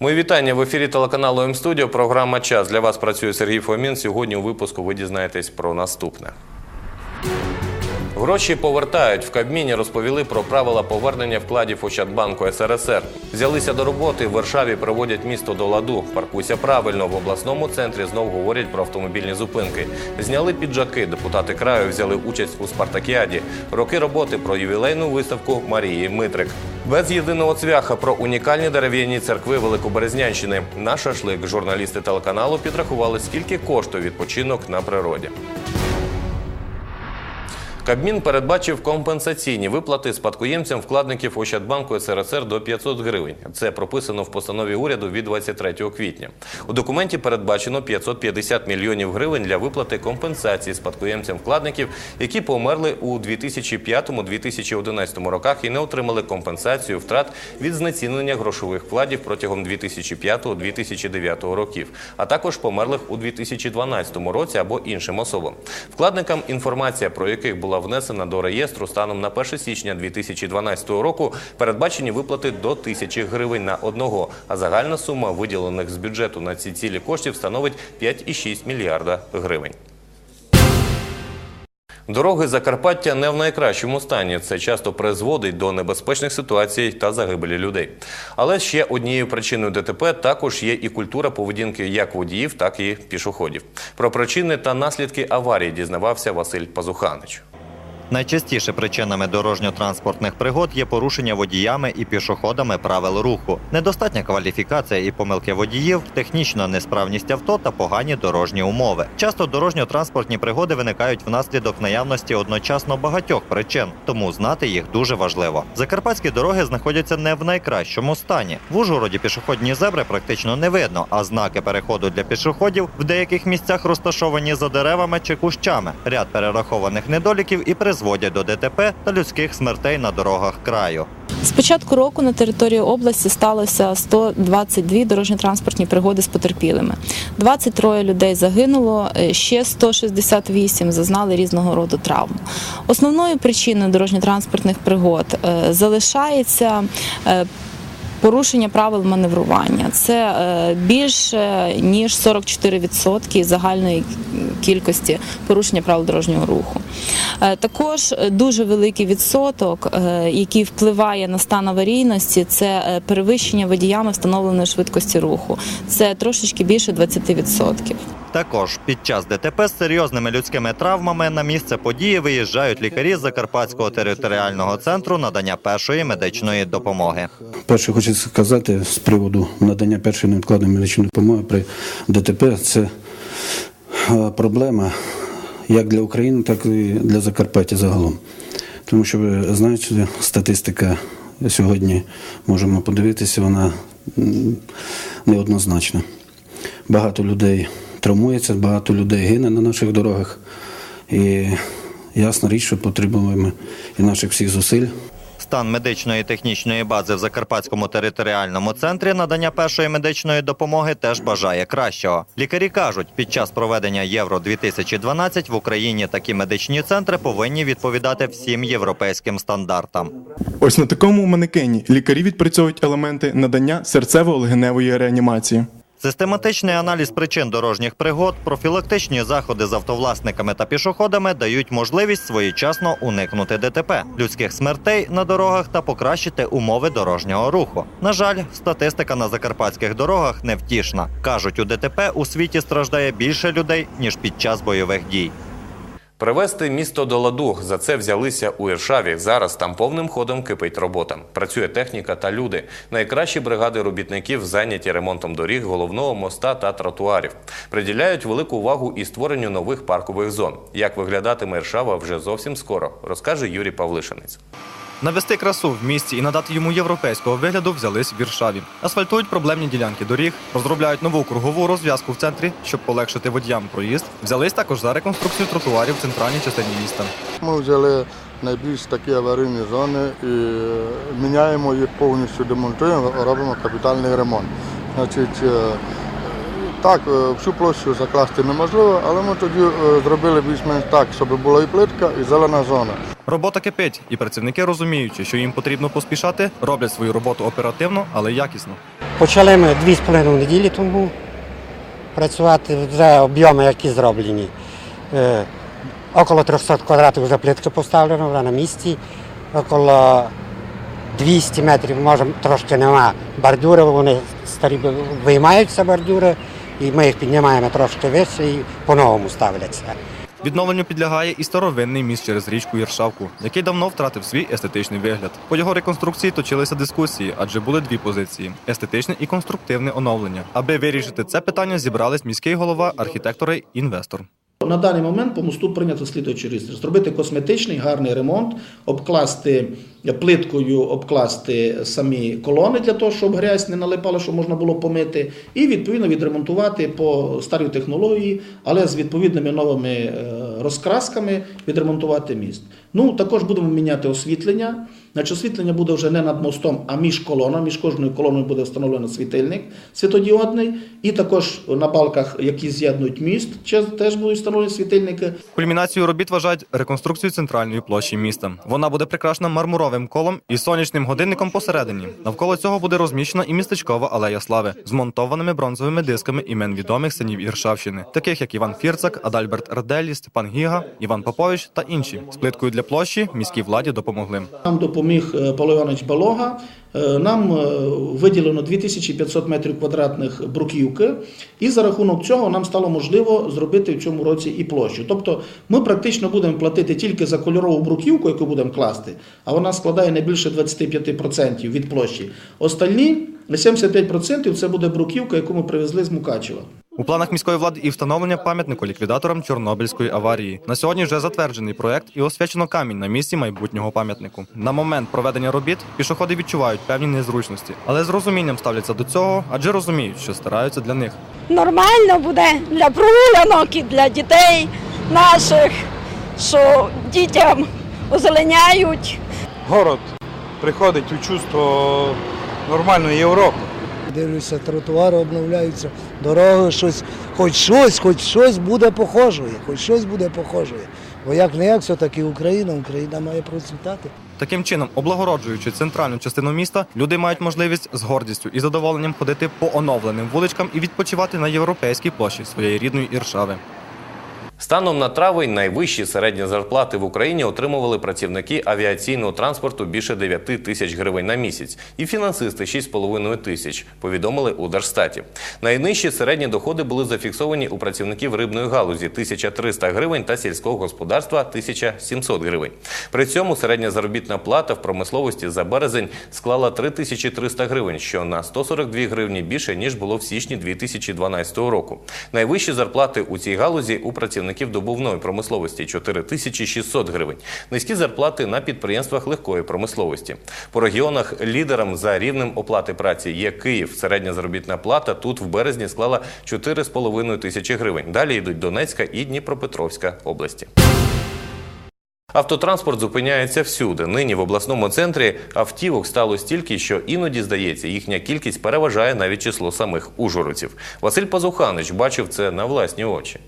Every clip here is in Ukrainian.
Мої вітання в ефірі телеканалу М-студіо. Програма Час для вас працює Сергій Фомін. Сьогодні у випуску ви дізнаєтесь про наступне. Гроші повертають. В Кабміні розповіли про правила повернення вкладів Ощадбанку СРСР. Взялися до роботи. В Варшаві приводять місто до ладу. Паркуйся правильно. В обласному центрі знов говорять про автомобільні зупинки. Зняли піджаки. Депутати краю взяли участь у Спартакіаді. Роки роботи про ювілейну виставку Марії Митрик. Без єдиного цвяха про унікальні дерев'яні церкви Великоберезнянщини. На шашлик журналісти телеканалу підрахували, скільки коштує відпочинок на природі. Кабмін передбачив компенсаційні виплати спадкоємцям вкладників Ощадбанку СРСР до 500 гривень. Це прописано в постанові уряду від 23 квітня. У документі передбачено 550 мільйонів гривень для виплати компенсації спадкоємцям вкладників, які померли у 2005-2011 роках і не отримали компенсацію втрат від знецінення грошових вкладів протягом 2005-2009 років, а також померлих у 2012 році або іншим особам. Вкладникам інформація про яких була внесена до реєстру станом на 1 січня 2012 року, передбачені виплати до тисячі гривень на одного, а загальна сума виділених з бюджету на ці цілі коштів становить 5,6 мільярда гривень. Дороги Закарпаття не в найкращому стані. Це часто призводить до небезпечних ситуацій та загибелі людей. Але ще однією причиною ДТП також є і культура поведінки як водіїв, так і пішоходів. Про причини та наслідки аварії дізнавався Василь Пазуханич. Найчастіше причинами дорожньо-транспортних пригод є порушення водіями і пішоходами правил руху, недостатня кваліфікація і помилки водіїв, технічна несправність авто та погані дорожні умови. Часто дорожньо-транспортні пригоди виникають внаслідок наявності одночасно багатьох причин, тому знати їх дуже важливо. Закарпатські дороги знаходяться не в найкращому стані. В Ужгороді пішохідні зебри практично не видно, а знаки переходу для пішоходів в деяких місцях розташовані за деревами чи кущами. Ряд перерахованих недоліків і призводять до ДТП та людських смертей на дорогах краю. З початку року на території області сталося 122 дорожньо-транспортні пригоди з потерпілими. 23 людей загинуло, е, ще 168 зазнали різного роду травм. Основною причиною дорожньо-транспортних пригод е, залишається е, Порушення правил маневрування це е, більше ніж 44% загальної кількості порушення правил дорожнього руху. Е, Також дуже великий відсоток, е, який впливає на стан аварійності, це перевищення водіями встановленої швидкості руху. Це трошечки більше 20%. Також під час ДТП з серйозними людськими травмами на місце події виїжджають лікарі з Закарпатського територіального центру надання першої медичної допомоги. Перше хочу сказати з приводу надання першої невідкладної медичної допомоги при ДТП. Це проблема як для України, так і для Закарпаття загалом. Тому що ви знаєте, статистика сьогодні можемо подивитися, вона неоднозначна. Багато людей травмується, багато людей гине на наших дорогах. І ясна річ, що потребуємо і наших всіх зусиль. Стан медичної технічної бази в Закарпатському територіальному центрі надання першої медичної допомоги теж бажає кращого. Лікарі кажуть, під час проведення Євро 2012 в Україні такі медичні центри повинні відповідати всім європейським стандартам. Ось на такому манекені лікарі відпрацьовують елементи надання серцево-легеневої реанімації. Систематичний аналіз причин дорожніх пригод, профілактичні заходи з автовласниками та пішоходами дають можливість своєчасно уникнути ДТП, людських смертей на дорогах та покращити умови дорожнього руху. На жаль, статистика на закарпатських дорогах невтішна. кажуть, у ДТП у світі страждає більше людей ніж під час бойових дій. Привести місто до ладу. За це взялися у Іршаві. Зараз там повним ходом кипить робота. Працює техніка та люди. Найкращі бригади робітників зайняті ремонтом доріг, головного моста та тротуарів. Приділяють велику увагу і створенню нових паркових зон. Як виглядатиме Іршава вже зовсім скоро, розкаже Юрій Павлишинець. Навести красу в місті і надати йому європейського вигляду взялись в Віршаві. Асфальтують проблемні ділянки доріг, розробляють нову кругову розв'язку в центрі, щоб полегшити водіям проїзд. Взялись також за реконструкцію тротуарів в центральній частині міста. Ми взяли найбільш такі аварійні зони і міняємо їх повністю демонтуємо, робимо капітальний ремонт. Значить, е, Так, е, всю площу закласти неможливо, але ми тоді е, зробили більш-менш так, щоб була і плитка, і зелена зона. Робота кипить, і працівники, розуміючи, що їм потрібно поспішати, роблять свою роботу оперативно, але якісно. Почали ми дві з половиною неділі тому працювати вже об'єми, які зроблені. Е, около 300 квадратів вже плитка поставлена, вона на місці. Около 200 метрів, може трошки нема бордюри, вони старі виймаються бордюри, і ми їх піднімаємо трошки вище і по-новому ставляться. Відновленню підлягає і старовинний міст через річку Єршавку, який давно втратив свій естетичний вигляд. По його реконструкції точилися дискусії, адже були дві позиції: естетичне і конструктивне оновлення. Аби вирішити це питання, зібрались міський голова, архітектори, інвестор. На даний момент по мосту прийнято слідуюче рішення. Зробити косметичний гарний ремонт, обкласти плиткою, обкласти самі колони для того, щоб грязь не налипала, щоб можна було помити, і відповідно відремонтувати по старій технології, але з відповідними новими е, розкрасками відремонтувати міст. Ну також будемо міняти освітлення. Значить, освітлення буде вже не над мостом, а між колонами. Між кожною колоною буде встановлено світильник світодіодний. І також на балках, які з'єднують міст, теж будуть встановлені світильники. Кульмінацією робіт вважають реконструкцію центральної площі міста. Вона буде прикрашена мармуровим колом і сонячним годинником посередині. Навколо цього буде розміщена і містечкова алея слави з монтованими бронзовими дисками імен відомих синів Іршавщини, таких як Іван Фірцак, Адальберт Ерделі, Степан Гіга, Іван Попович та інші. З плиткою для площі міській владі допомогли. Нам допоміг е, Павло Іванович Балога. Е, Нам е, виділено 2500 метрів квадратних бруківки, і за рахунок цього нам стало можливо зробити в цьому році і площу. Тобто ми практично будемо платити тільки за кольорову бруківку, яку будемо класти, а вона складає не більше 25% від площі. Остальні 75% це буде бруківка, яку ми привезли з Мукачева. У планах міської влади і встановлення пам'ятнику ліквідаторам Чорнобильської аварії. На сьогодні вже затверджений проект і освячено камінь на місці майбутнього пам'ятнику. На момент проведення робіт пішоходи відчувають певні незручності, але з розумінням ставляться до цього, адже розуміють, що стараються для них. нормально буде для прогулянок і для дітей наших, що дітям озеленяють. город приходить у чувство нормальної Європи. Дивлюся, тротуари обновляються, дороги, щось, хоч щось, хоч щось буде похожої, хоч щось буде похожою. Бо як не як, все-таки Україна, Україна має процвітати. Таким чином, облагороджуючи центральну частину міста, люди мають можливість з гордістю і задоволенням ходити по оновленим вуличкам і відпочивати на європейській площі своєї рідної Іршави. Станом на травень найвищі середні зарплати в Україні отримували працівники авіаційного транспорту більше 9 тисяч гривень на місяць і фінансисти 6,5 тисяч, повідомили у Держстаті. Найнижчі середні доходи були зафіксовані у працівників рибної галузі 1300 гривень та сільського господарства 1700 гривень. При цьому середня заробітна плата в промисловості за березень склала 3300 гривень, що на 142 гривні більше ніж було в січні 2012 року. Найвищі зарплати у цій галузі у працівників добувної промисловості 4600 гривень. Низькі зарплати на підприємствах легкої промисловості. По регіонах лідером за рівнем оплати праці є Київ. Середня заробітна плата тут в березні склала 4,5 тисячі гривень. Далі йдуть Донецька і Дніпропетровська області. Автотранспорт зупиняється всюди. Нині в обласному центрі автівок стало стільки, що іноді здається, їхня кількість переважає навіть число самих ужгородців. Василь Пазуханич бачив це на власні очі.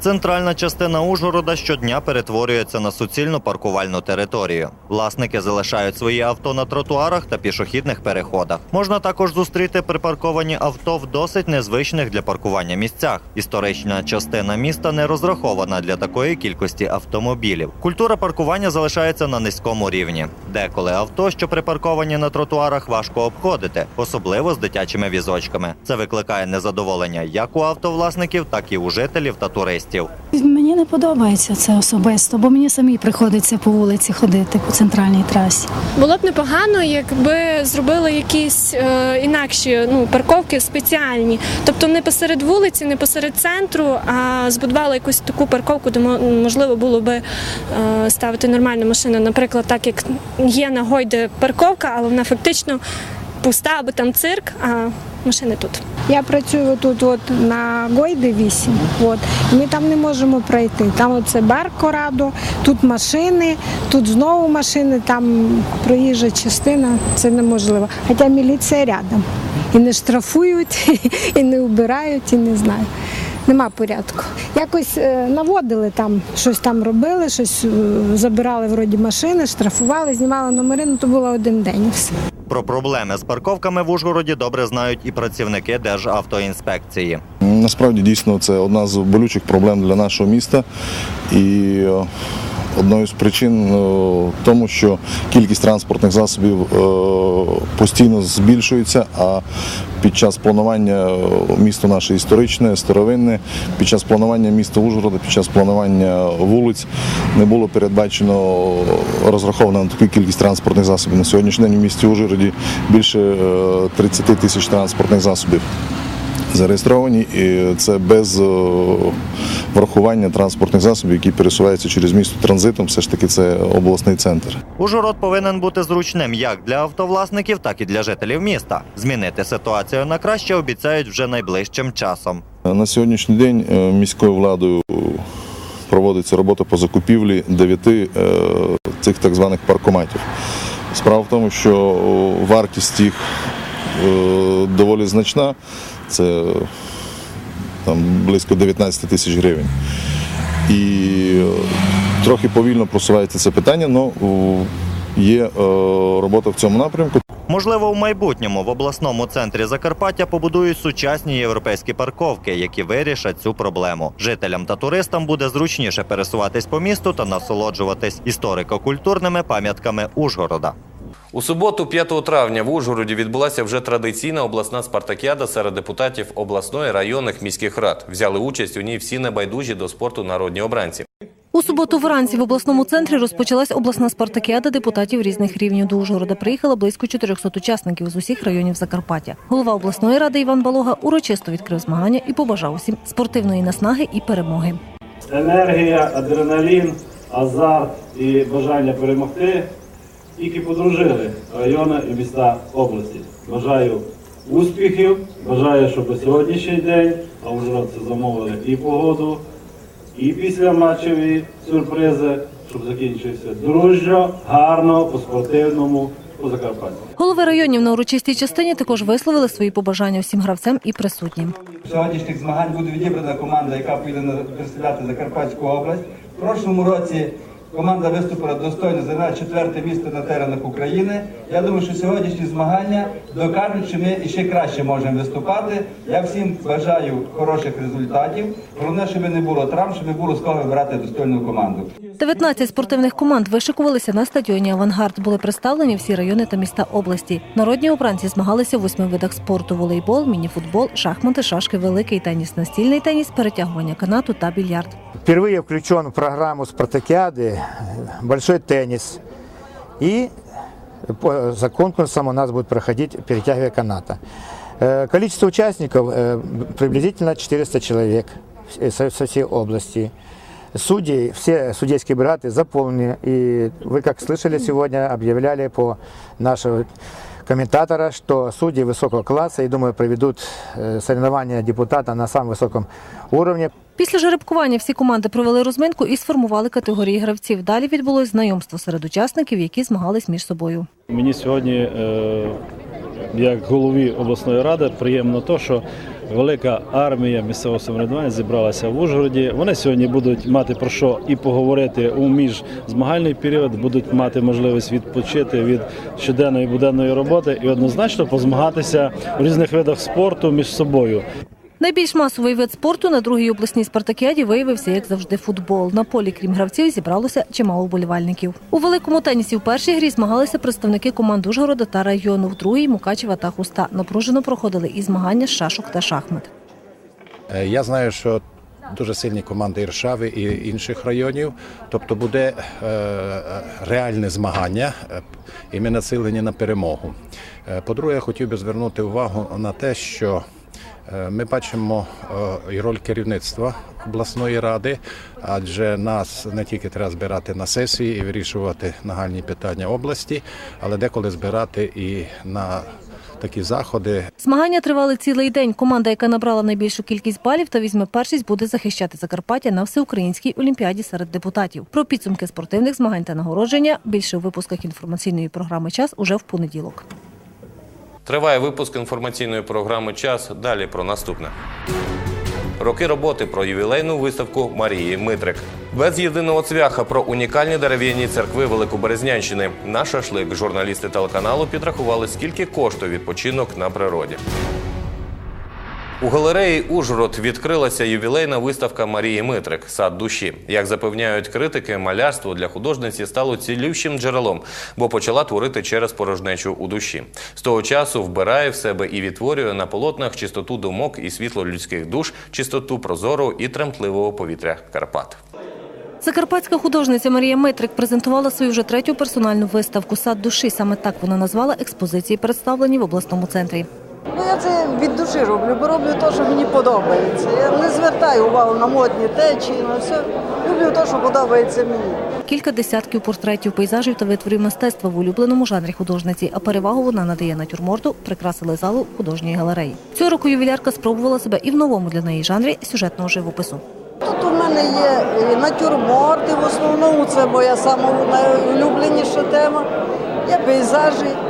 Центральна частина Ужгорода щодня перетворюється на суцільну паркувальну територію. Власники залишають свої авто на тротуарах та пішохідних переходах. Можна також зустріти припарковані авто в досить незвичних для паркування місцях. Історична частина міста не розрахована для такої кількості автомобілів. Культура паркування залишається на низькому рівні. Деколи авто, що припарковані на тротуарах, важко обходити, особливо з дитячими візочками. Це викликає незадоволення як у автовласників, так і у жителів та туристів. Мені не подобається це особисто, бо мені самі приходиться по вулиці ходити по центральній трасі. Було б непогано, якби зробили якісь е, інакші ну, парковки спеціальні. Тобто не посеред вулиці, не посеред центру, а збудували якусь таку парковку, де мо- можливо було би е, ставити нормальну машину. Наприклад, так як є на Гойде парковка, але вона фактично пуста, або там цирк, а машини тут. Я працюю тут от на Гойде 8. От. Ми там не можемо пройти. Там оце бар Корадо, тут машини, тут знову машини, там проїжджа частина. Це неможливо. Хоча міліція рядом. І не штрафують, і не вбирають, і не знаю. Нема порядку. Якось е, наводили там, щось там робили, щось е, забирали вроді машини, штрафували, знімали номери, ну то було один день все. Про проблеми з парковками в Ужгороді добре знають і працівники Державтоінспекції. Насправді дійсно це одна з болючих проблем для нашого міста. І е, одною з причин е, тому, що кількість транспортних засобів е, постійно збільшується, а під час планування е, місто наше історичне, старовинне, під час планування міста Ужгорода, під час планування вулиць не було передбачено розраховано на таку кількість транспортних засобів. На сьогоднішній день в місті Ужгороді більше е, 30 тисяч транспортних засобів зареєстровані, і це без врахування транспортних засобів, які пересуваються через місто транзитом. Все ж таки, це обласний центр. Ужгород повинен бути зручним як для автовласників, так і для жителів міста. Змінити ситуацію на краще обіцяють вже найближчим часом. На сьогоднішній день е, міською владою проводиться робота по закупівлі дев'яти е, цих так званих паркоматів. Справа в тому, що вартість їх е, доволі значна. Це там, близько 19 тисяч гривень. І е, трохи повільно просувається це питання, але є е, робота в цьому напрямку. Можливо, в майбутньому в обласному центрі Закарпаття побудують сучасні європейські парковки, які вирішать цю проблему. Жителям та туристам буде зручніше пересуватись по місту та насолоджуватись історико-культурними пам'ятками Ужгорода. У суботу, 5 травня, в Ужгороді відбулася вже традиційна обласна спартакіада серед депутатів обласної районних міських рад. Взяли участь у ній всі небайдужі до спорту народні обранці. У суботу вранці в обласному центрі розпочалась обласна спартакіада депутатів різних рівнів. До Ужгорода приїхало близько 400 учасників з усіх районів Закарпаття. Голова обласної ради Іван Балога урочисто відкрив змагання і побажав усім спортивної наснаги і перемоги. енергія, адреналін, азарт і бажання перемогти тільки подружили райони і міста області. Бажаю успіхів, бажаю, щоб сьогоднішній день, а вже це замовили і погоду, і після матчеві сюрпризи, щоб закінчився дружньо, гарно, по-спортивному, по Закарпаттю. Голови районів на урочистій частині також висловили свої побажання всім гравцям і присутнім. сьогоднішніх змагань буде відібрана команда, яка поїде на- представляти Закарпатську область. В прошлому році команда виступила достойно, зайняла четверте місце на теренах України. Я думаю, що сьогоднішні змагання докажуть, що ми іще краще можемо виступати. Я всім бажаю хороших результатів. Головне, щоб не було травм, щоб було з кого вибирати достойну команду. 19 спортивних команд вишикувалися на стадіоні Авангард. Були представлені всі райони та міста області. Народні обранці змагалися в восьми видах спорту: волейбол, мініфутбол, шахмати, шашки, великий теніс, настільний теніс, перетягування канату та більярд. Впервые включен в программу спартакиады большой теннис. И за конкурсом у нас будет проходить перетягивание каната. Э, Количество участников э, приблизительно 400 человек со всей области. Судьи, все судейские бригады заполнены. И вы, как слышали сегодня, объявляли по нашего комментатора, что судьи высокого класса, и думаю, проведут э, соревнования депутата на самом высоком уровне. Після жеребкування всі команди провели розминку і сформували категорії гравців. Далі відбулось знайомство серед учасників, які змагались між собою. Мені сьогодні, е, як голові обласної ради, приємно те, що велика армія місцевого самоврядування зібралася в Ужгороді. Вони сьогодні будуть мати про що і поговорити у міжзмагальний період, будуть мати можливість відпочити від щоденної буденної роботи і однозначно позмагатися у різних видах спорту між собою. Найбільш масовий вид спорту на другій обласній спартакіаді виявився, як завжди, футбол. На полі, крім гравців, зібралося чимало вболівальників. У великому тенісі в першій грі змагалися представники команд Ужгорода та району. В другій Мукачева та Хуста. Напружено проходили і змагання з шашок та шахмат. Е, Я знаю, що дуже сильні команди Іршави і інших районів. Тобто буде е, реальне змагання, е, і ми націлені на перемогу. По-друге, я хотів би звернути увагу на те, що ми бачимо е, і роль керівництва обласної ради, адже нас не тільки треба збирати на сесії і вирішувати нагальні питання області, але деколи збирати і на такі заходи. Змагання тривали цілий день. Команда, яка набрала найбільшу кількість балів та візьме першість, буде захищати Закарпаття на всеукраїнській олімпіаді серед депутатів. Про підсумки спортивних змагань та нагородження більше у випусках інформаційної програми Час уже в понеділок. Триває випуск інформаційної програми Час. Далі про наступне. Роки роботи про ювілейну виставку Марії Митрик. Без єдиного цвяха про унікальні дерев'яні церкви Великоберезнянщини. На шашлик журналісти телеканалу підрахували, скільки коштує відпочинок на природі. У галереї Ужгород відкрилася ювілейна виставка Марії Митрик Сад душі. Як запевняють критики, малярство для художниці стало цілющим джерелом, бо почала творити через порожнечу у душі. З того часу вбирає в себе і відтворює на полотнах чистоту думок і світло людських душ, чистоту прозору і тремтливого повітря Карпат. Закарпатська художниця Марія Митрик презентувала свою вже третю персональну виставку Сад душі. Саме так вона назвала експозиції, представлені в обласному центрі. Ну, я це від душі роблю, бо роблю те, що мені подобається. Я не звертаю увагу на модні течії, на все. Люблю те, що подобається мені. Кілька десятків портретів, пейзажів та витворів мистецтва в улюбленому жанрі художниці, а перевагу вона надає натюрморту, прикрасили залу художньої галереї. Цього року ювілярка спробувала себе і в новому для неї жанрі сюжетного живопису. Тут у мене є натюрморти, в основному це моя найулюбленіша тема. Є пейзажі.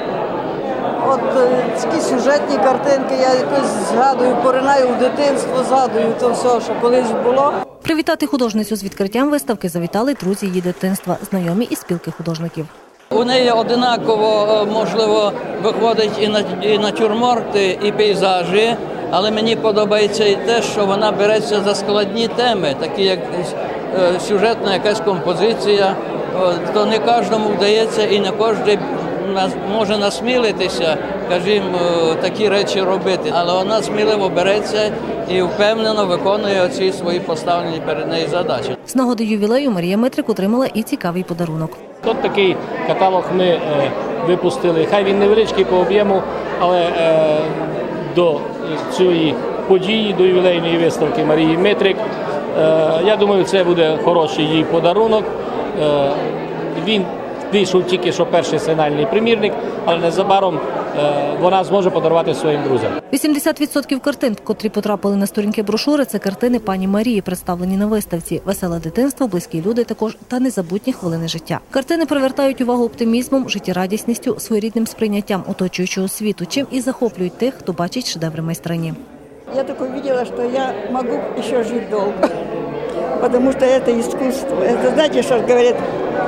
От е, такі сюжетні картинки, я якось згадую, поринаю в дитинство, згадую то все, що колись було. Привітати художницю з відкриттям виставки завітали друзі її дитинства, знайомі із спілки художників. У неї одинаково е, можливо виходить і на і натюрморти, і пейзажі. Але мені подобається і те, що вона береться за складні теми, такі як е, сюжетна якась композиція. То не кожному вдається і не кожен може насмілитися, скажімо, е, такі речі робити. Але вона сміливо береться і впевнено виконує ці свої поставлені перед нею задачі. З нагоди ювілею Марія Митрик отримала і цікавий подарунок. От такий каталог ми е, випустили. Хай він невеличкий по об'єму, але е, до цієї події, до ювілейної виставки Марії Митрик, я думаю, це буде хороший їй подарунок. Він вийшов тільки що перший сигнальний примірник, але незабаром е, вона зможе подарувати своїм друзям. 80% картин, котрі потрапили на сторінки брошури, це картини пані Марії, представлені на виставці. Веселе дитинство, близькі люди також та незабутні хвилини життя. Картини привертають увагу оптимізмом, життєрадісністю, своєрідним сприйняттям оточуючого світу, чим і захоплюють тих, хто бачить шедеври майстрині. Я только увидела, что я могу еще жить долго, потому что это искусство. Это, знаете, что говорят,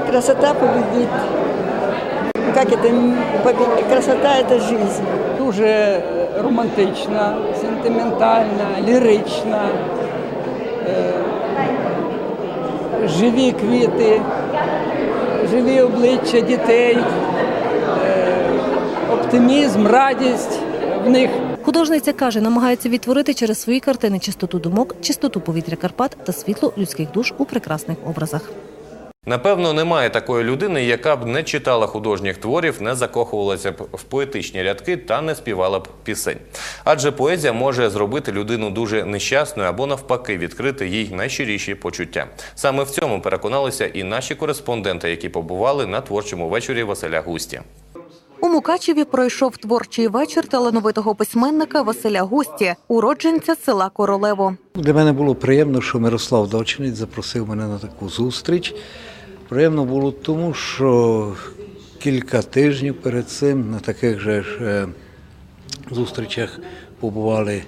красота победит. Ну, Как это м, победит? Красота – это жизнь. дуже романтична, сентиментальна, лірична, е, живі квіти, живі обличчя дітей, е, оптимізм, радість в них. Художниця каже, намагається відтворити через свої картини чистоту думок, чистоту повітря Карпат та світло людських душ у прекрасних образах. Напевно, немає такої людини, яка б не читала художніх творів, не закохувалася б в поетичні рядки та не співала б пісень. Адже поезія може зробити людину дуже нещасною або навпаки відкрити їй найщиріші почуття. Саме в цьому переконалися і наші кореспонденти, які побували на творчому вечорі Василя Густі. У Мукачеві пройшов творчий вечір талановитого письменника Василя Густі, уродженця села Королево. Для мене було приємно, що Мирослав Дочинець запросив мене на таку зустріч. Приємно було тому, що кілька тижнів перед цим на таких же ж е, зустрічах побували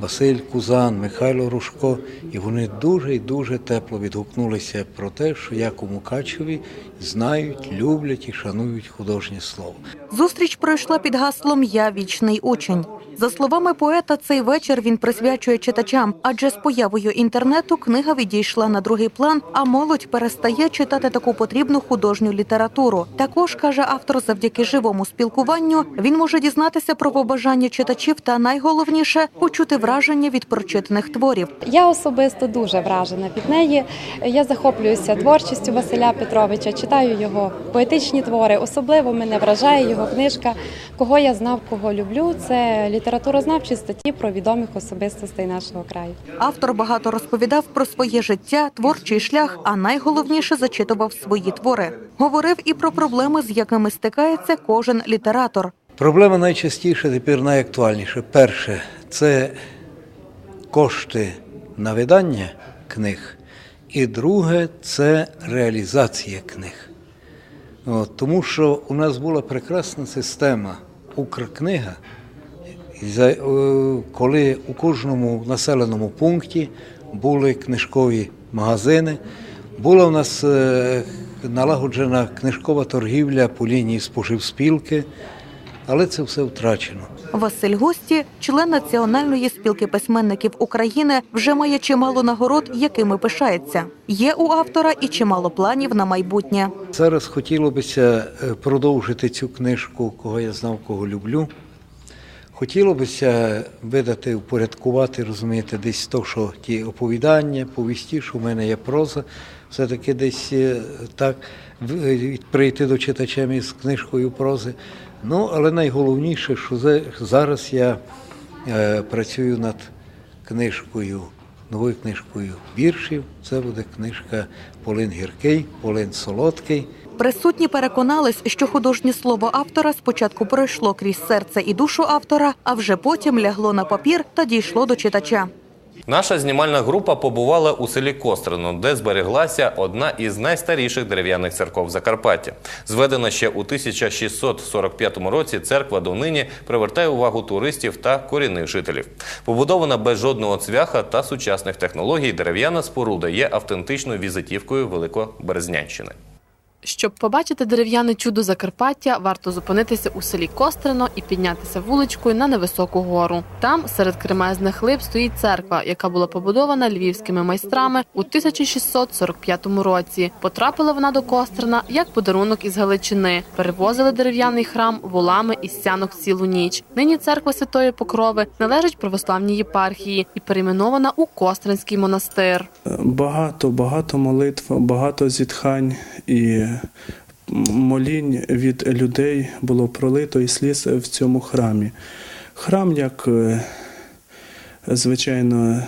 Василь Кузан, Михайло Рушко, і вони дуже і дуже тепло відгукнулися про те, що як у Мукачеві знають, люблять і шанують художнє слово. Зустріч пройшла під гаслом Я вічний учень. За словами поета, цей вечір він присвячує читачам, адже з появою інтернету книга відійшла на другий план, а молодь перестає читати таку потрібну художню літературу. Також каже автор, завдяки живому спілкуванню він може дізнатися про побажання читачів та найголовніше почути враження від прочитаних творів. Я особисто дуже вражена від неї. Я захоплююся творчістю Василя Петровича, читаю його поетичні твори. Особливо мене вражає його книжка Кого я знав, кого люблю. Це літературознавчі статті про відомих особистостей нашого краю. Автор багато розповідав про своє життя, творчий шлях, а найголовніше зачитував свої твори. Говорив і про проблеми, з якими стикається кожен літератор. Проблема найчастіше, тепер найактуальніша. Перше це кошти на видання книг, і друге це реалізація книг. От, тому що у нас була прекрасна система Укркнига, коли у кожному населеному пункті були книжкові магазини, була у нас е, налагоджена книжкова торгівля по лінії споживспілки, але це все втрачено. Василь Гості, член Національної спілки письменників України, вже має чимало нагород, якими пишається. Є у автора і чимало планів на майбутнє. Зараз хотілося б продовжити цю книжку, кого я знав, кого люблю. Хотілося б видати, упорядкувати, розумієте, десь то, що ті оповідання, повісті, що в мене є проза, все-таки десь е, так е, прийти до читачем із книжкою прози. Ну, але найголовніше, що зараз я е, працюю над книжкою, новою книжкою віршів. Це буде книжка Полин гіркий, Полин солодкий. Присутні переконались, що художнє слово автора спочатку пройшло крізь серце і душу автора, а вже потім лягло на папір та дійшло до читача. Наша знімальна група побувала у селі Кострино, де збереглася одна із найстаріших дерев'яних церков Закарпаття. Зведена ще у 1645 році, церква донині привертає увагу туристів та корінних жителів. Побудована без жодного цвяха та сучасних технологій, дерев'яна споруда є автентичною візитівкою Великоберезнянщини. Щоб побачити дерев'яне чудо Закарпаття, варто зупинитися у селі Кострино і піднятися вуличкою на невисоку гору. Там, серед кремезних лип, стоїть церква, яка була побудована львівськими майстрами у 1645 році. Потрапила вона до Кострина як подарунок із Галичини. Перевозили дерев'яний храм волами із сянок цілу ніч. Нині церква Святої Покрови належить православній єпархії і перейменована у Костринський монастир. Багато, багато молитв, багато зітхань і молінь від людей було пролито і сліз в цьому храмі. Храм, як е, звичайно,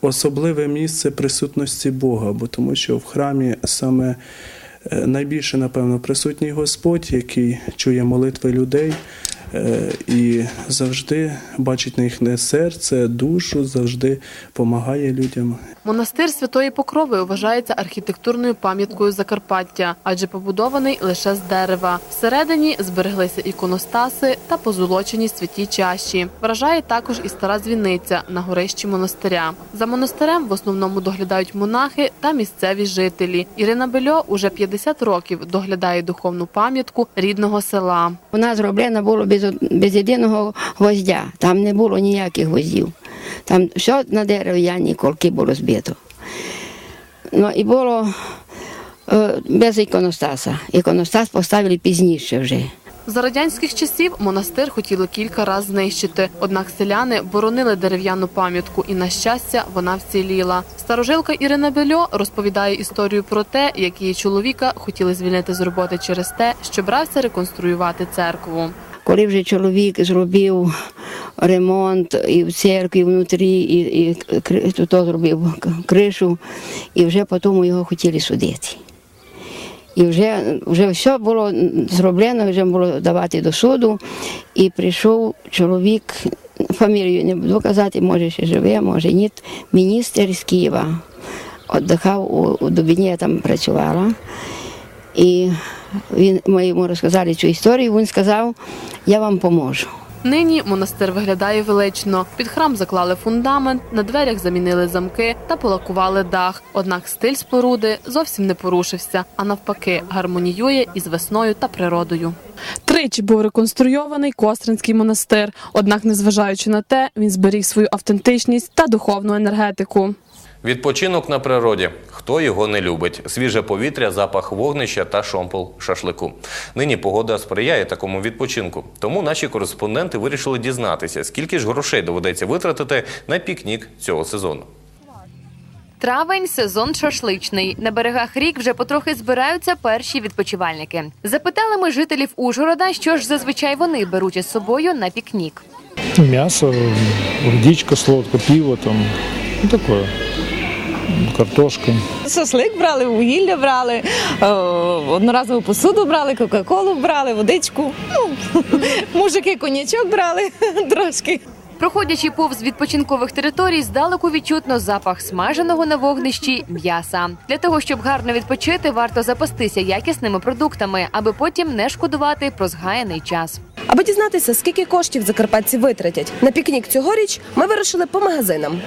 особливе місце присутності Бога, бо тому що в храмі саме е, найбільше, напевно, присутній Господь, який чує молитви людей. Е, І завжди бачить на їхнє серце, душу, завжди допомагає людям. Монастир Святої Покрови вважається архітектурною пам'яткою Закарпаття, адже побудований лише з дерева. Всередині збереглися іконостаси та позолочені святі чаші. Вражає також і стара дзвіниця на горищі монастиря. За монастирем в основному доглядають монахи та місцеві жителі. Ірина Бельо уже 50 років доглядає духовну пам'ятку рідного села. Вона зроблена було без, без єдиного гвоздя. Там не було ніяких гвоздів. Там все на дерев'яні колки було збито. Ну і було е, без іконостаса. Іконостас поставили пізніше вже. За радянських часів монастир хотіли кілька разів знищити. Однак селяни боронили дерев'яну пам'ятку, і на щастя вона вціліла. Старожилка Ірина Бельо розповідає історію про те, як її чоловіка хотіли звільнити з роботи через те, що брався реконструювати церкву. Коли вже чоловік зробив ремонт і в церкві, і внутрі, і, і тут зробив кришу, і вже потім його хотіли судити. І вже, вже все було зроблено, вже було давати до суду. І прийшов чоловік, фамілію не буду казати, може ще живе, може ні, міністр з Києва. Віддихав у, у Дубіні, я там працювала. І він, ми йому розказали цю історію, він сказав, я вам поможу. Нині монастир виглядає велично. Під храм заклали фундамент, на дверях замінили замки та полакували дах. Однак стиль споруди зовсім не порушився, а навпаки, гармоніює із весною та природою. Тричі був реконструйований Костринський монастир. Однак, незважаючи на те, він зберіг свою автентичність та духовну енергетику. Відпочинок на природі. Хто його не любить? Свіже повітря, запах вогнища та шомпол шашлику. Нині погода сприяє такому відпочинку. Тому наші кореспонденти вирішили дізнатися, скільки ж грошей доведеться витратити на пікнік цього сезону. Травень сезон шашличний. На берегах рік вже потрохи збираються перші відпочивальники. Запитали ми жителів Ужгорода, що ж зазвичай вони беруть із собою на пікнік. Мясо, водичка, сладко, пиво там. Ну, такое. Картошка. Шашлик брали, вугілля брали, е, одноразову посуду брали, кока-колу брали, водичку. Ну, мужики конячок брали трошки. Проходячи повз відпочинкових територій, здалеку відчутно запах смаженого на вогнищі м'яса. Для того, щоб гарно відпочити, варто запастися якісними продуктами, аби потім не шкодувати про згаяний час. Аби дізнатися, скільки коштів закарпатці витратять на пікнік цьогоріч, ми вирушили по магазинам.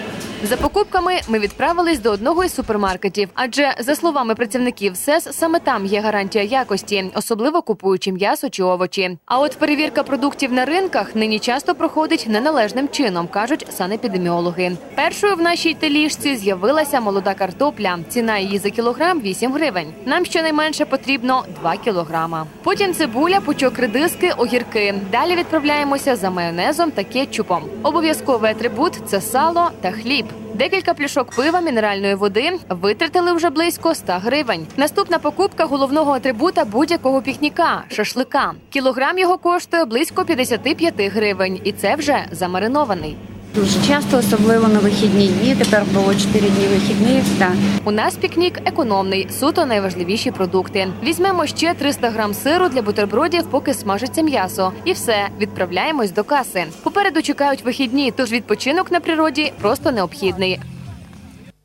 За покупками ми відправились до одного із супермаркетів, адже за словами працівників СЕС, саме там є гарантія якості, особливо купуючи м'ясо чи овочі. А от перевірка продуктів на ринках нині часто проходить неналежним чином, кажуть санепідеміологи. Першою в нашій теліжці з'явилася молода картопля. Ціна її за кілограм 8 гривень. Нам щонайменше потрібно 2 кілограма. Потім цибуля, пучок редиски, огірки. Далі відправляємося за майонезом та кетчупом. Обов'язковий атрибут це сало та хліб. Декілька пляшок пива, мінеральної води витратили вже близько 100 гривень. Наступна покупка головного атрибута будь-якого пікніка шашлика. Кілограм його коштує близько 55 гривень, і це вже замаринований. Дуже часто, особливо на вихідні дні. Тепер було 4 дні вихідних. Так. У нас пікнік економний, суто найважливіші продукти. Візьмемо ще 300 грам сиру для бутербродів, поки смажиться м'ясо. І все, відправляємось до каси. Попереду чекають вихідні, тож відпочинок на природі просто необхідний.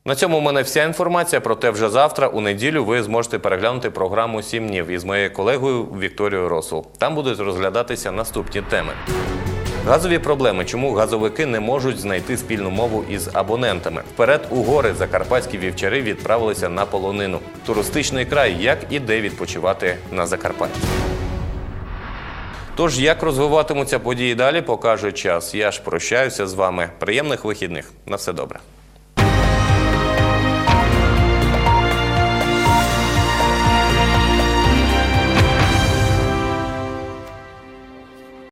На цьому у мене вся інформація. Проте вже завтра, у неділю, ви зможете переглянути програму «Сім днів із моєю колегою Вікторією Росул. Там будуть розглядатися наступні теми. Газові проблеми, чому газовики не можуть знайти спільну мову із абонентами. Вперед у гори закарпатські вівчари відправилися на полонину. Туристичний край, як і де відпочивати на Закарпатті. Тож, як розвиватимуться події далі, покаже час. Я ж прощаюся з вами. Приємних вихідних. На все добре.